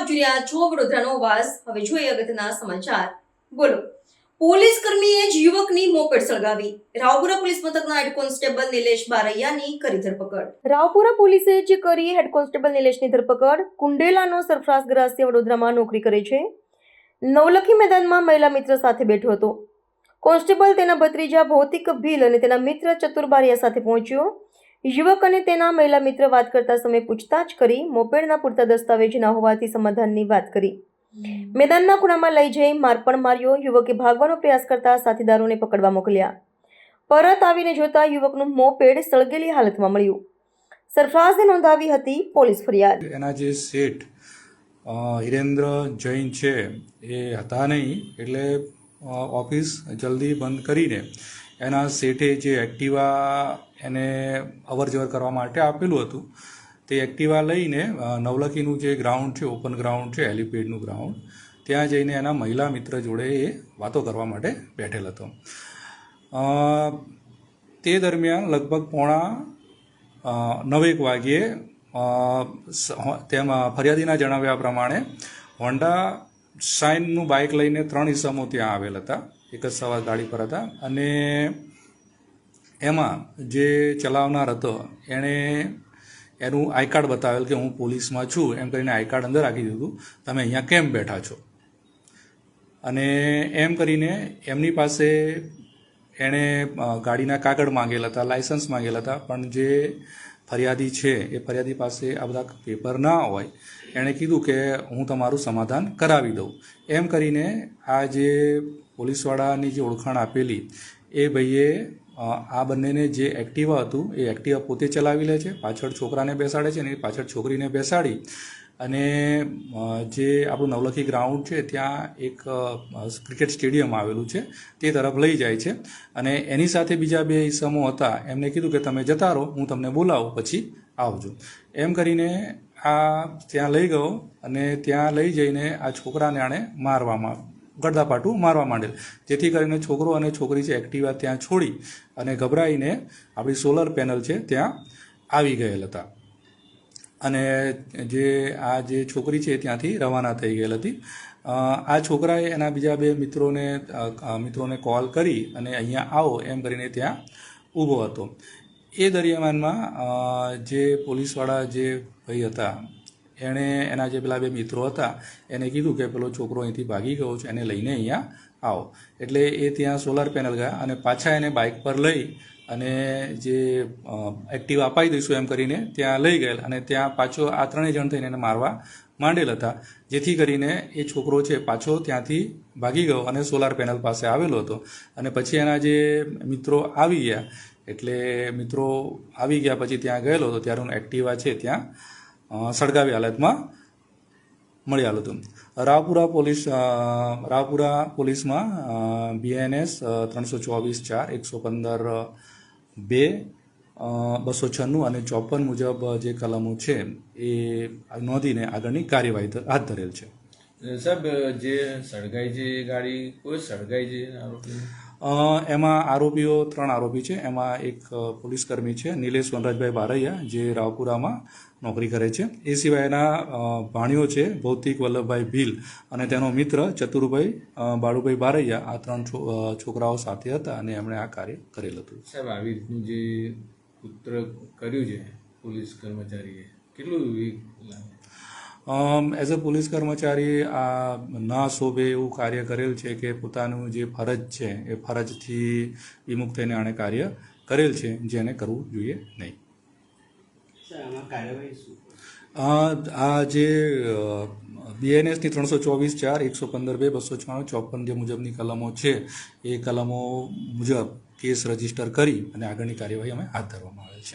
આપ જોઈ રહ્યા છો વડોદરાનો વાસ. હવે જોઈએ અગત્યના સમાચાર. બોલો. પોલીસ કર્મીએ જ યુવકની મોપેડ સળગાવી. રાવપુરા પોલીસ મથકના હેડ કોન્સ્ટેબલ નિલેશ બારૈયાની કરી ધરપકડ. રાવપુરા પોલીસે જે કરી હેડ કોન્સ્ટેબલ નિલેશની ધરપકડ. કુંડેલાનો સરફરાસ ગ્રાસ્ય વડોદરામાં નોકરી કરે છે. નવલખી મેદાનમાં મહિલા મિત્ર સાથે બેઠો હતો. કોન્સ્ટેબલ તેના ભત્રીજા ભૌતિક ભીલ અને તેના મિત્ર ચતુર બારિયા સાથે પહોંચ્યો. યુવક અને તેના મહિલા મિત્ર વાત કરતા સમયે પૂછતાછ કરી, મોપેડના પૂરતા દસ્તાવેજ ના હોવાથી સમાધાનની વાત કરી. મેદાનના ખૂણામાં લઈ જઈ મારપણ માર્યો, યુવકે ભાગવાનો પ્રયાસ કરતા સાથીદારોને પકડવા મોકલ્યા. પરત આવીને જોતા યુવકનું મોપેડ સળગેલી હાલતમાં મળ્યું. સરફરાઝને નોંધાવી હતી પોલીસ ફરિયાદ. એના જે શેઠ હિરેન્દ્ર જૈન છે, એ હતા નહીં, એટલે ઓફિસ જલ્દી બંધ કરીને એના શેઠે જે એક્ટિવા એને અવર જવર કરવા માટે આપેલું હતું, તે એક્ટિવા લઈને નવલખીનું જે ગ્રાઉન્ડ છે, ઓપન ગ્રાઉન્ડ છે હેલિપેડનું ગ્રાઉન્ડ, ત્યાં જઈને એના મહિલા મિત્ર જોડે એ વાતો કરવા માટે બેઠેલ હતો. તે દરમિયાન લગભગ પોણા નવેક વાગ્યે તેમાં ફરિયાદીના જણાવ્યા પ્રમાણે હોન્ડા શાઇનનું બાઇક લઈને ત્રણ ઇસમો ત્યાં આવેલ હતા. એક જ સવાર ગાડી પર હતા. અને એમાં જે ચલાવનાર હતો, એણે એનું આઈ કાર્ડ બતાવેલ કે હું પોલીસમાં છું, એમ કરીને આઈ કાર્ડ અંદર રાખી દીધું. તમે અહીંયા કેમ બેઠા છો? અને એમ કરીને એમની પાસે એણે ગાડીના કાગળ માંગેલા હતા, લાયસન્સ માંગેલા હતા. પણ જે ફરિયાદી છે, એ ફરિયાદી પાસે આ બધા પેપર ના હોય, એણે કીધું કે હું તમારું સમાધાન કરાવી દઉં. એમ કરીને આ જે પોલીસવાળાની જે ઓળખાણ આપેલી, એ ભાઈએ આ બંનેને જે એક્ટિવા હતું, એ એક્ટિવા પોતે ચલાવી લે છે, પાછળ છોકરાને બેસાડે છે અને પાછળ છોકરીને બેસાડી અને જે આપણું નવલખી ગ્રાઉન્ડ છે, ત્યાં એક ક્રિકેટ સ્ટેડિયમ આવેલું છે, તે તરફ લઈ જાય છે. અને એની સાથે બીજા બે ઈસમો હતા, એમને કીધું કે તમે જતા રહો, હું તમને બોલાવું, પછી આવજો. એમ કરીને આ ત્યાં લઈ ગયો અને ત્યાં લઈ જઈને આ છોકરાને આણે મારવામાં ગડદાપાટું મારવા માંડેલ. જેથી કરીને છોકરો અને છોકરી છે, એક્ટિવા ત્યાં છોડી અને ગભરાઈને આપણી સોલર પેનલ છે, ત્યાં આવી ગયેલ હતા. અને જે, આ જે છોકરી છે ત્યાંથી રવાના થઈ ગયેલ હતી. આ છોકરાએ એના બીજા બે મિત્રોને મિત્રોને કોલ કરી અને અહીંયા આવો એમ કરીને ત્યાં ઊભો હતો. એ દરમિયાનમાં જે પોલીસવાળા જે ભાઈ હતા, એણે એના જે પેલા બે મિત્રો હતા, એને કીધું કે પેલો છોકરો અહીંથી ભાગી ગયો છે, એને લઈને અહીંયા આવો. એટલે એ ત્યાં સોલાર પેનલ ગયા અને પાછા એને બાઇક પર લઈ અને જે એક્ટિવ અપાઈ દઈશું એમ કરીને ત્યાં લઈ ગયેલ અને ત્યાં પાછો આ ત્રણેય જણ થઈને એને મારવા માંડેલ હતા. જેથી કરીને એ છોકરો છે પાછો ત્યાંથી ભાગી ગયો અને સોલાર પેનલ પાસે આવેલો હતો. અને પછી એના જે મિત્રો આવી ગયા, એટલે મિત્રો આવી ગયા પછી ત્યાં ગયેલો હતો, ત્યારે હું એક્ટિવા છે ત્યાં સળગાવી હાલતમાં મળી આવ્યું હતું. રાવપુરા પોલીસ રાવપુરા પોલીસમાં બીએનએસ ત્રણસો ચોવીસ ચાર, એકસો પંદર બે બસો છન્નું અને ચોપન મુજબ જે કલમો છે, એ નોંધીને આગળની કાર્યવાહી હાથ ધરેલ છે. સાહેબ, જે સળગાઈ છે ગાડી, કોઈ સળગાઈ છે એમાં આરોપીઓ ત્રણ આરોપી છે. એમાં એક પોલીસકર્મી પોલીસ કર્મી છે, નિલેશ વનરાજભાઈ બારૈયા, જે રાવપુરામાં નોકરી કરે છે. એ સિવાયના ભાણીઓ છે, ભૌતિક વલ્લભભાઈ ભીલ અને તેનો મિત્ર ચતુરભાઈ બાળુભાઈ બારૈયા. આ ત્રણ છોકરાઓ સાથે હતા અને એમણે આ કાર્ય કરેલ હતું. સાહેબ, આવી રીતનું જે પુત્ર કર્યું છે પોલીસ કર્મચારીએ, કેટલું એઝ અ પોલીસ કર્મચારી આ ના શોભે એવું કાર્ય કરેલ છે કે પોતાનું જે ફરજ છે એ ફરજથી વિમુખ થઈને આણે કાર્ય કરેલ છે જેને કરવું જોઈએ નહીં. આ જે બીએનએસની ત્રણસો ચોવીસ ચાર એકસો પંદર બે બસો છાણું ચોપન જે મુજબની કલમો છે. એ કલમો મુજબ કેસ રજિસ્ટર કરી અને આગળની કાર્યવાહી અમે હાથ ધરવામાં આવે છે.